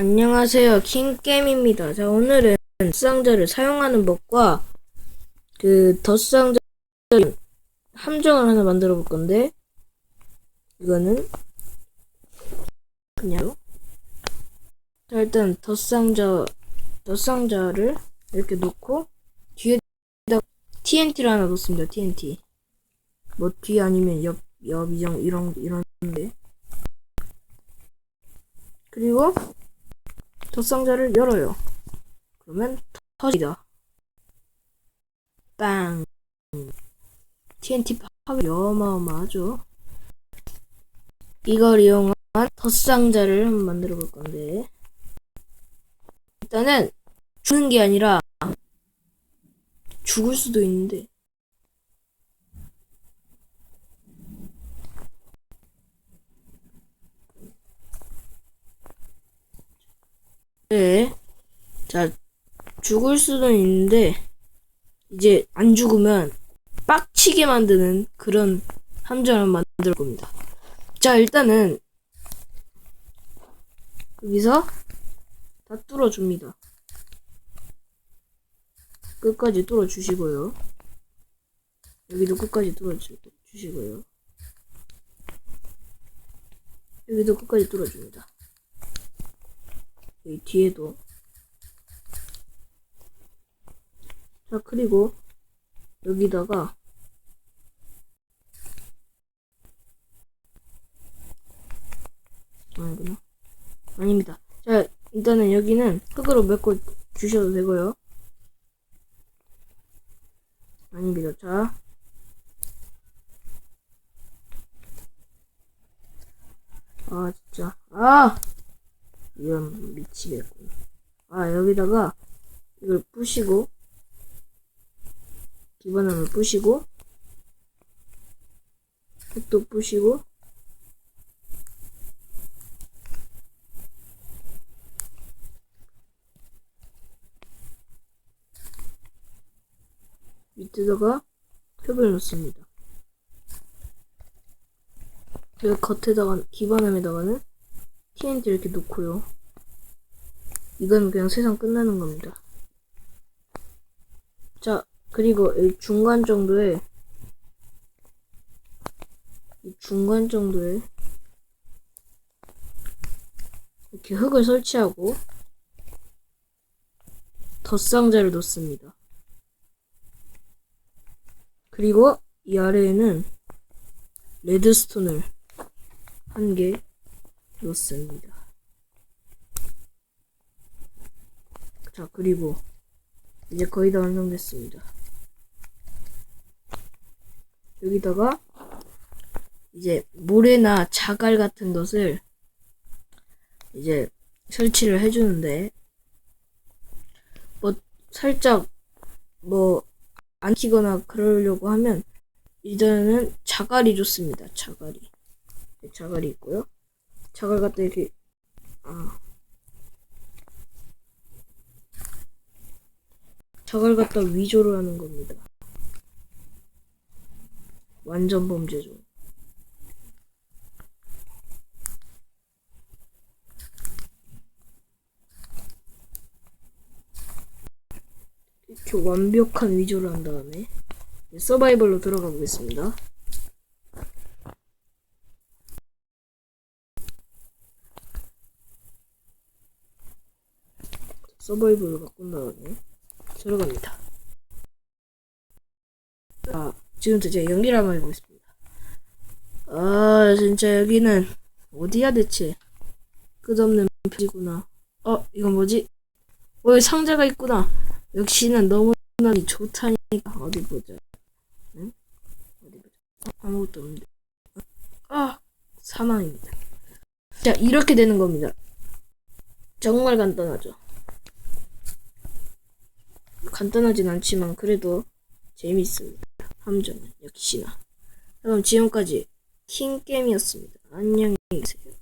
안녕하세요. 킹게임입니다. 자, 오늘은 덧상자를 사용하는 법과 그 덧상자 함정을 하나 만들어 볼 건데 이거는 그냥 자, 일단 덧상자 덧상자를 이렇게 놓고 뒤에다 TNT를 하나 놓습니다. TNT 뭐 뒤 아니면 옆, 옆 이정 이런 이런데 그리고 덧상자를 열어요. 그러면 터지다. 빵. TNT 파괴 어마어마하죠. 이걸 이용한 덧상자를 한번 만들어 볼 건데 일단은 죽는 게 아니라 죽을 수도 있는데 네. 자, 죽을 수는 있는데, 이제 안 죽으면 빡치게 만드는 그런 함정을 만들 겁니다. 자, 일단은, 여기서 다 뚫어줍니다. 끝까지 뚫어주시고요. 여기도 끝까지 뚫어주시고요. 여기도 끝까지 뚫어줍니다. 여기 뒤에도. 자 그리고 여기다가 아니구나? 아닙니다. 자 일단은 여기는 흙으로 메꿔 주셔도 되고요. 아닙니다. 자. 아, 진짜. 아! 이런 미치겠군. 아 여기다가 이걸 부시고 기반함을 부시고 또 부시고 밑에다가 탭을 넣습니다. 여기 겉에다가 기반함에다가는 TNT 이렇게 놓고요. 이건 그냥 세상 끝나는 겁니다. 자, 그리고 이 중간 정도에 이 중간 정도에 이렇게 흙을 설치하고 덧상자를 놓습니다. 그리고 이 아래에는 레드스톤을 한 개 놓습니다. 자, 그리고 이제 거의 다 완성됐습니다. 여기다가 이제 모래나 자갈 같은 것을 이제 설치를 해주는데 뭐 살짝 뭐 안 키거나 그러려고 하면 이전에는 자갈이 좋습니다. 자갈이 네, 자갈이 있고요. 자갈 갖다 이렇게 아 자갈 갖다 위조를 하는 겁니다. 완전 범죄죠. 이렇게 완벽한 위조를 한 다음에 서바이벌로 들어가 보겠습니다. 서바이벌로 바꾼 다음에 들어갑니다. 아, 지금부터 제가 연기를 한번 해보겠습니다. 아, 진짜 여기는 어디야 대체? 끝없는 표지구나. 어, 이건 뭐지? 어, 여기 상자가 있구나. 역시는 너무나 좋다니까. 어디 보자. 응? 어디 보자. 어, 아무것도 없는데. 아, 사망입니다. 자, 이렇게 되는 겁니다. 정말 간단하죠. 간단하진 않지만 그래도 재밌습니다. 함정은 역시나. 그럼 지금까지 킹게임이었습니다. 안녕히 계세요.